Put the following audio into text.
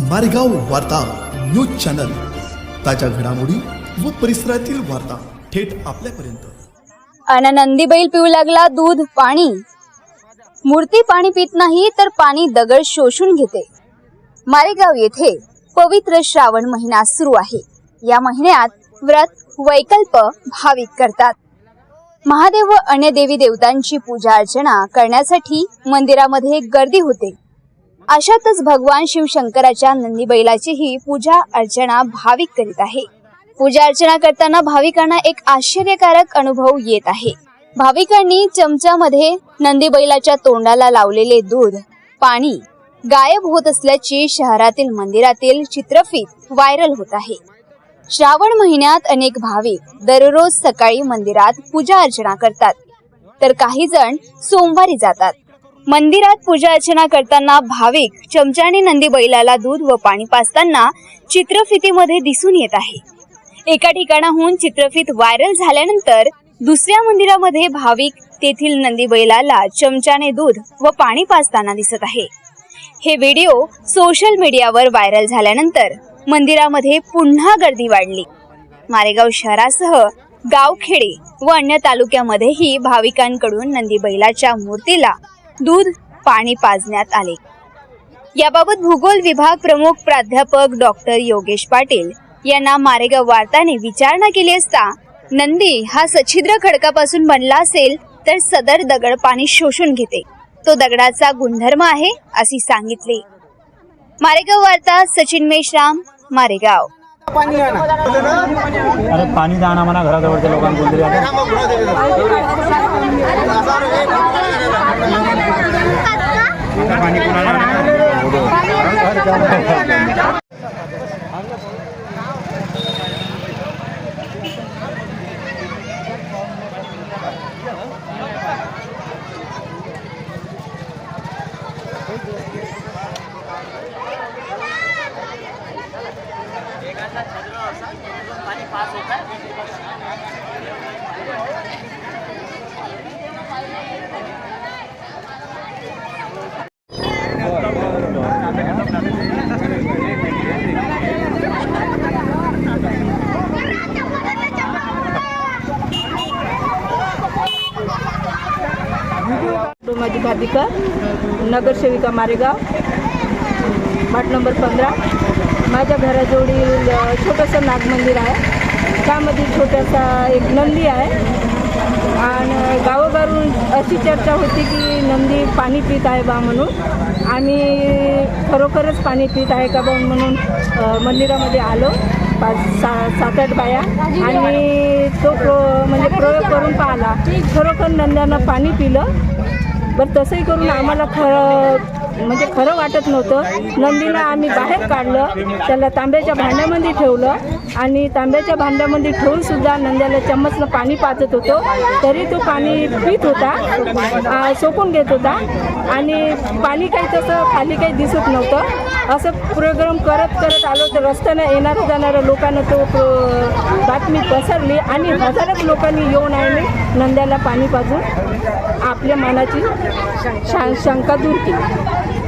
मारेगाव वार्ता news channel. ताज्या घडामोडी व परिसरातील वार्ता थेट आपल्यापर्यंत. अन नंदी बैल पिऊ लागला दूध पाणी. मूर्ती पाणी पित नाही तर पाणी दगड शोषून घेते. मारेगाव येथे पवित्र श्रावण महिना सुरू आहे. या महिन्यात व्रत वैकल्प भाविक करतात. महादेव व अन्य देवी देवतांची पूजा अर्चना करण्यासाठी मंदिरामध्ये गर्दी होते. अशातच भगवान शिवशंकराच्या नंदी बैलाचीही पूजा अर्चना भाविक करीत आहे. पूजा अर्चना करताना भाविकांना एक आश्चर्यकारक अनुभव येत आहे. भाविकांनी चमच्यामध्ये नंदी बैलाच्या तोंडाला लावलेले दूध पाणी गायब होत असल्याची शहरातील मंदिरातील चित्रफित व्हायरल होत आहे. श्रावण महिन्यात अनेक भाविक दररोज सकाळी मंदिरात पूजा अर्चना करतात. तर काही जण सोमवारी जातात. मंदिरात पूजा अर्चना करताना भाविक चमच्याने नंदी बैलाला दूध व पाणी पाजताना चित्रफितीमध्ये दिसून येत आहे. एका ठिकाणाहून चित्रफित व्हायरल झाल्यानंतर दुसऱ्या मंदिरामध्ये भाविक तेथील नंदी बैलाला चमच्याने दूध व पाणी पाजताना दिसत आहे. हे व्हिडिओ सोशल मीडियावर व्हायरल झाल्यानंतर मंदिरामध्ये पुन्हा गर्दी वाढली. मारेगाव शहरासह गावखेडे व अन्य तालुक्यामध्येही भाविकांकडून नंदी बैलाच्या मूर्तीला दूध पाणी पाजण्यात आले. याबाबत भूगोल विभाग प्रमुख प्राध्यापक डॉक्टर योगेश पाटील यांना मारेगाव वार्ताने विचारणा केली असता नंदी हा सच्छिद्र खडकापासून बनला असेल तर सदर दगड पाणी शोषून घेते. तो दगडाचा गुणधर्म आहे असे सांगितले. मारेगाव वार्ता सचिन मेश्राम मारेगाव. अरे पाणी द्या ना म्हणा घराजवळच्या लोकांना कोणतरी आता. माझी भातिका नगरसेविका मारेगाव वाट नंबर पंधरा. माझ्या घराजवळील छोटंसं नागमंदिर आहे. त्यामध्ये छोटासा एक नंदी आहे. आणि गावोगावून अशी चर्चा होती की नंदी पाणी पित आहे बा म्हणून. आम्ही खरोखरच पाणी पित आहे का बा म्हणून मंदिरामध्ये आलो. पाच सा सात आठ बाया. आणि तो प्रो म्हणजे प्रयोग करून पाहिला. खरोखर नंद्यानं पाणी पिलं. बरं तसंही करून आम्हाला खरं म्हणजे खरं वाटत नव्हतं. नंदीला आम्ही बाहेर काढलं. त्याला तांब्याच्या भांड्यामध्ये ठेवलं. आणि तांब्याच्या भांड्यामध्ये ठेवून सुद्धा नंद्याला चम्मचनं पाणी पाजत होतो. तरी तो पाणी पित होता सोपून सोकून घेत होता. आणि पाणी काही तसं खाली काही दिसत नव्हतं. असं प्रोग्राम करत करत आलो तर रस्त्यानं येणाऱ्या जाणाऱ्या लोकांना तो बातमी पसरली आणि हजारच लोकांनी येऊन आणि नंद्याला पाणी पाजून. आपल्या मनाची शं- शंका दूर केली.